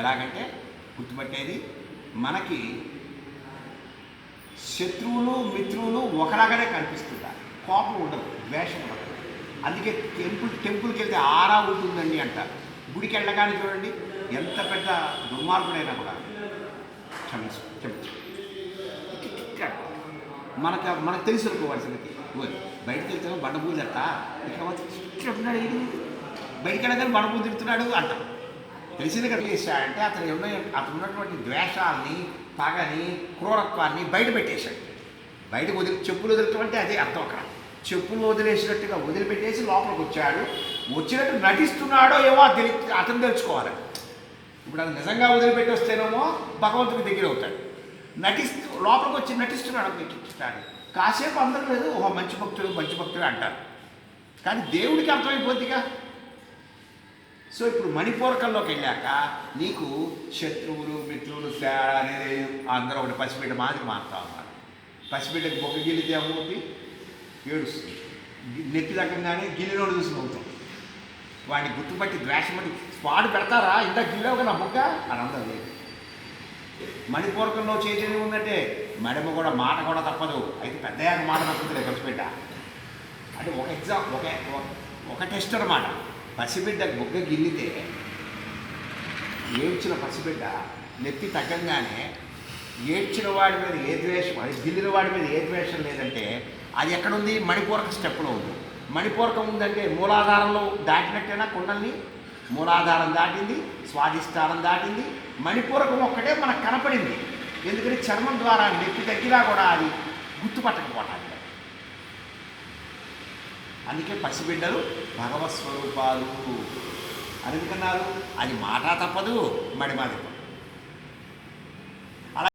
ఎలాగంటే గుర్తుపట్టేది మనకి శత్రువులు మిత్రువులు ఒకలాగానే కనిపిస్తుంటారు. కోపం ఉండదు ద్వేషం ఉండదు. అందుకే టెంపుల్ టెంపుల్కి వెళ్తే ఆరా ఉంటుందండి అంటారు గుడికి వెళ్ళగానే చూడండి ఎంత పెద్ద దుర్మార్గుడైనా కూడా క్షమించు క్షమించు. మనకు మనకు తెలిసి అనుకోవాల్సింది బయటకు వెళ్తే బండ పూజట ఇక బయటికి వెళ్ళగానే బండ పూజ తిడుతున్నాడు అంటారు తెలిసింది కదా. చేశాడంటే అతను ఉన్న అతను ఉన్నటువంటి ద్వేషాలని పగని క్రూరత్వాన్ని బయట పెట్టేశాడు. బయటకు వదిలి చెప్పులు వదిలటం అదే అర్థం అక్కడ. చెప్పులు వదిలేసినట్టుగా వదిలిపెట్టేసి లోపలికి వచ్చాడు. వచ్చినట్టు నటిస్తున్నాడో ఏమో తెలి అతను తెలుసుకోవాలి. ఇప్పుడు అది నిజంగా వదిలిపెట్టి వస్తేనేమో భగవంతుడికి దగ్గర అవుతాడు. నటిస్తూ లోపలికి వచ్చి నటిస్తున్నాడు నటిస్తాడు కాసేపు అందరూ లేదు ఓహో మంచి భక్తుడు మంచి భక్తుడు అంటారు. కానీ దేవుడికి అర్థమైపోద్దిగా. సో ఇప్పుడు మణిపూరకంలోకి వెళ్ళాక నీకు శత్రువులు మిత్రులు తేడా అనేది అందరూ ఒకటి పసిబిడ్డ మాదిరి మారుతా ఉన్నారు. పసిబిడ్డకి బొగ్గ గిల్లితే అమ్మవుతుంది ఏడుస్తుంది. నెత్తి తగ్గంగానే గిల్లినోడు చూసి నవ్వుతాం వాడిని గుర్తుపట్టి ద్వేషం పట్టి పెడతారా? ఇంత గిల్లావు నా బొగ్గ అని అందరూ లేదు. మణిపూరకంలో చైతన్యం ఉన్నట్టే మడమ కూడా మాట కూడా తప్పదు. అయితే పెద్దయ్యాక మాట తప్పుతుంది పసిబిడ్డ అంటే ఒక ఎగ్జామ్ ఒక ఒక టెస్ట్ అనమాట పసిబిడ్డ బుగ్గ గిల్లితే ఏడ్చిన పసిబిడ్డ నెత్తి తగ్గంగానే ఏడ్చిన వాడి మీద ఏ ద్వేషం అది గిల్లిన వాడి మీద ఏ ద్వేషం లేదంటే అది ఎక్కడుంది? మణిపూరక స్టెప్లో ఉంది. మణిపూరకం ఉందంటే మూలాధారంలో దాటినట్టేనా కుండల్ని? మూలాధారం దాటింది స్వాధిష్టానం దాటింది. మణిపూరకం ఒక్కటే మనకు కనపడింది. ఎందుకంటే చర్మం ద్వారా నెత్తి తగ్గినా కూడా అది గుర్తుపట్టకపోవటానికి. అందుకే పసిబిడ్డలు భగవత్ స్వరూపాలు. అని అది మాట తప్పదు మడిమాది